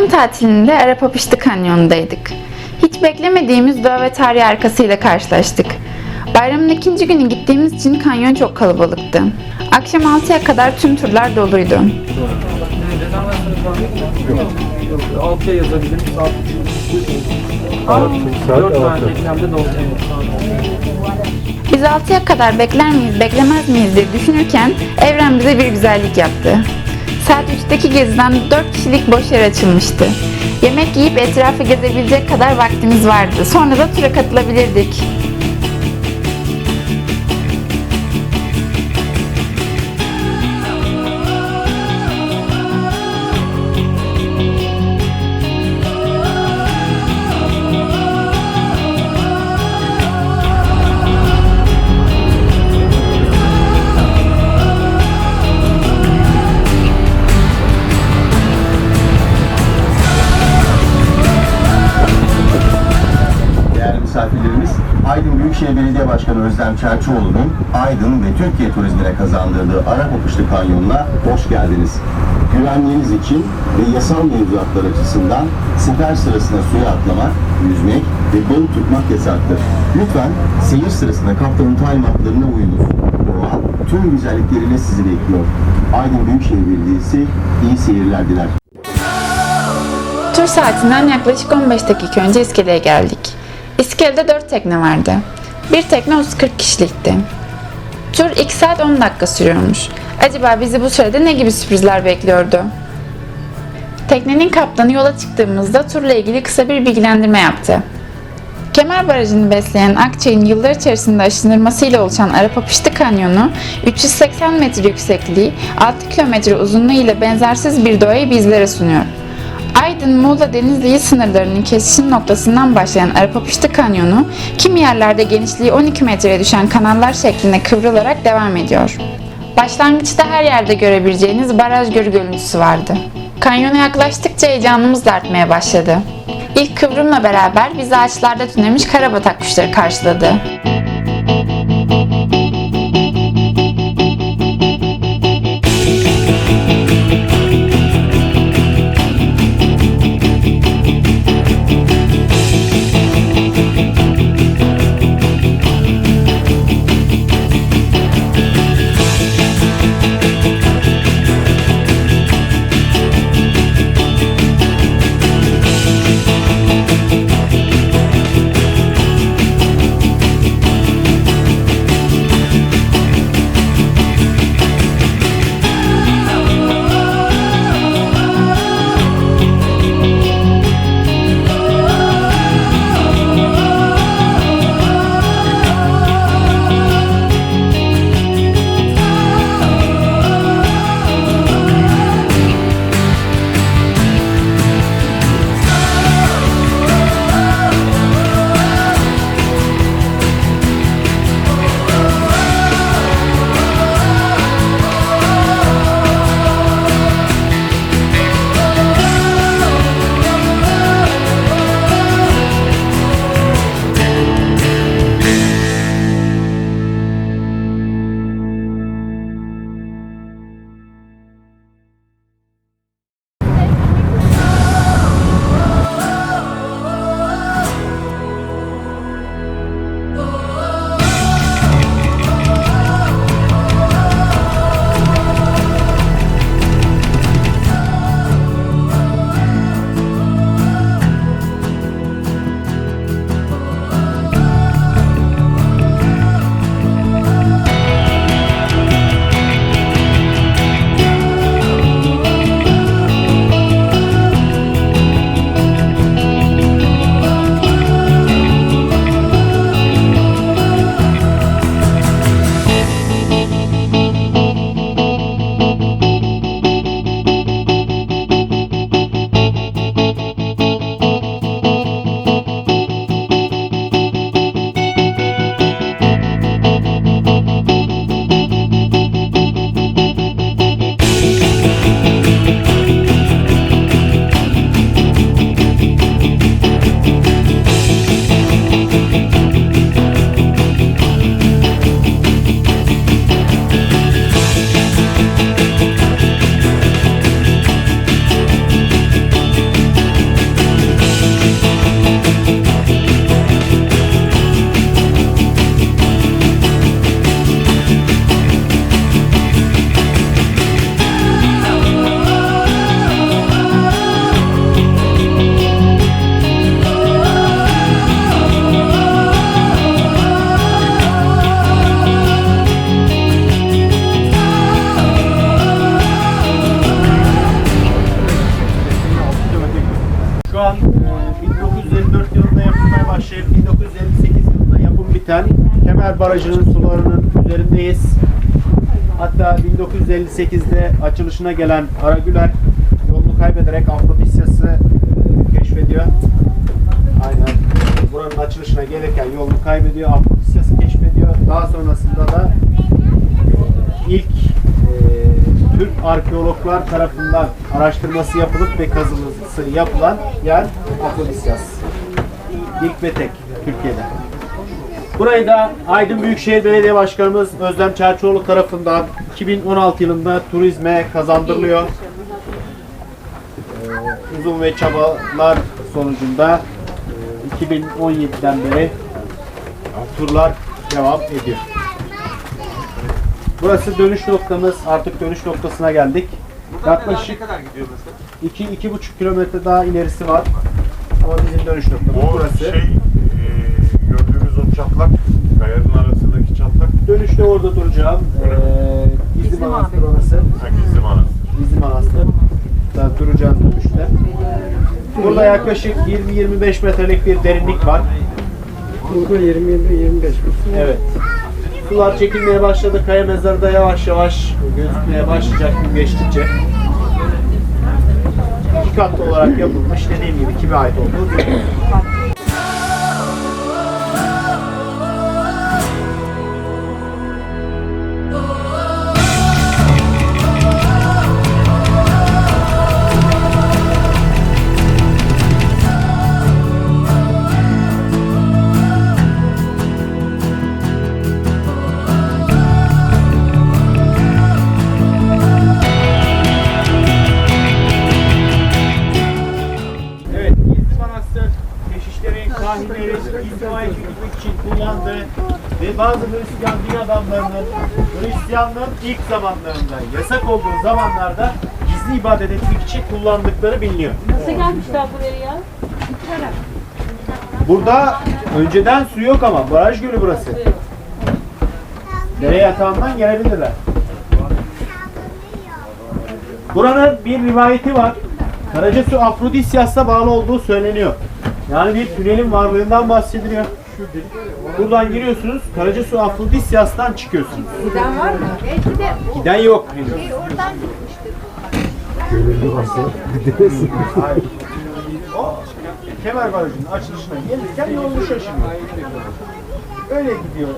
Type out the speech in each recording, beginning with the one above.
Bayram tatilinde Arapapıştı Kanyonu'ndaydık. Hiç beklemediğimiz doğa ve tarih arkasıyla karşılaştık. Bayramın ikinci günü gittiğimiz için kanyon çok kalabalıktı. Akşam 6'ya kadar tüm turlar doluydu. Yok, 6'ya yazabilirim. Saat 3. 4 tane reklamda dolu. Evet, saat Biz 6'ya kadar bekler miyiz, beklemez miyiz diye düşünürken Evren bize bir güzellik yaptı. Saat 3'teki geziden 4 kişilik boş yer açılmıştı. Yemek yiyip etrafı gezebilecek kadar vaktimiz vardı. Sonra da tura katılabilirdik. Özlem Çerçioğlu'nun Aydın ve Türkiye turizmine kazandırdığı Arap Okuşlu Kanyonu'na hoş geldiniz. Güvenliğiniz için ve yasal mevzuatlar açısından sefer sırasında suya atlamak, yüzmek ve balık tutmak yasaktır. Lütfen seyir sırasında kaptanın talimatlarına uyunuz. Doğa tüm güzellikleriyle sizi bekliyor. Aydın Büyükşehir Belediyesi iyi seyirler diler. Tur saatinden yaklaşık 15 dakika önce iskeleye geldik. İskelede 4 tekne vardı. Bir tekne 30-40 kişilikti. Tur 2 saat 10 dakika sürüyormuş. Acaba bizi bu sürede ne gibi sürprizler bekliyordu? Teknenin kaptanı yola çıktığımızda turla ilgili kısa bir bilgilendirme yaptı. Kemer Barajı'nı besleyen Akçay'ın yıllar içerisinde aşınırmasıyla oluşan Arapapıştı Kanyonu, 380 metre yüksekliği, 6 kilometre uzunluğu ile benzersiz bir doğayı bizlere sunuyor. Aydın, Muğla, Denizli il sınırlarının kesişim noktasından başlayan Arapapıştı Kanyonu, kimi yerlerde genişliği 12 metreye düşen kanallar şeklinde kıvrılarak devam ediyor. Başlangıçta her yerde görebileceğiniz baraj gölü görüntüsü vardı. Kanyona yaklaştıkça heyecanımız da artmaya başladı. İlk kıvrımla beraber bizi ağaçlarda tünemiş karabatak kuşları karşıladı. E, 1954 yılında yapılmaya başlayıp 1958 yılında yapım biten Kemer Barajı'nın sularının üzerindeyiz. Hatta 1958'de açılışına gelen Aragüler yolunu kaybederek Afrodisyas'ı e, keşfediyor. Aynen. Buranın açılışına gelirken yolunu kaybediyor. Afrodisyas'ı keşfediyor. Daha sonrasında da ilk e, Türk arkeologlar tarafından araştırması yapılıp ve kazılması yapılan yer Afrodisyas. İlk ve tek Türkiye'de. Burayı da Aydın Büyükşehir Belediye Başkanımız Özlem Çerçoğlu tarafından 2016 yılında turizme kazandırılıyor. Ee, uzun ve çabalar sonucunda e, 2017'den beri turlar devam ediyor. Burası dönüş noktamız. Artık dönüş noktasına geldik. Yaklaşık 2 buçuk kilometre daha ilerisi var. Ama bizim dönüş noktamız O burası. şey e, gördüğümüz o çatlak, kayanın arasındaki çatlak Dönüşte orada duracağım. Ee, Gizli Manastır orası. ha, gizli manastır. Gizli Manastır. Da duracağız dönüşte. Burada yaklaşık 20-25 metrelik bir derinlik var. Burada 20-25 Evet. Sular çekilmeye başladı. Kaya mezarı da yavaş yavaş gözükmeye başlayacak gün geçtikçe. İki katlı olarak yapılmış. Dediğim gibi kime ait olduğu ve bazı Hristiyan din adamlarının Hristiyanlığın ilk zamanlarında, yasak olduğu zamanlarda gizli ibadet etmek için kullandıkları biliniyor. Nasıl gelmişler buraya ya? Burada önceden su yok ama baraj gölü burası. Dere yatağından gelebilirler. Buranın bir rivayeti var. Karacasu Afrodisyas'a bağlı olduğu söyleniyor. Yani bir tünelin varlığından bahsediliyor. Buradan giriyorsunuz, Karacasu Afrodisyas'tan çıkıyorsunuz. Giden var mı? Belki de Giden yok henüz. oradan Hayır. O Kemer Barajı'nın açılışına gelirken yolunu şaşırıyor. Öyle gidiyor.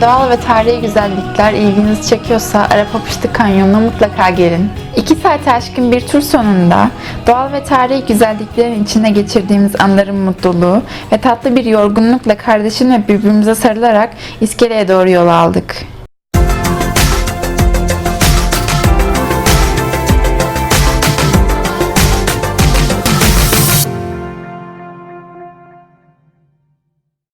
Doğal ve tarihi güzellikler ilginizi çekiyorsa Arapapıştı Kanyonu'na mutlaka gelin. 2 saate aşkın bir tur sonunda doğal ve tarihi güzelliklerin içinde geçirdiğimiz anların mutluluğu ve tatlı bir yorgunlukla kardeşimle birbirimize sarılarak iskeleye doğru yol aldık.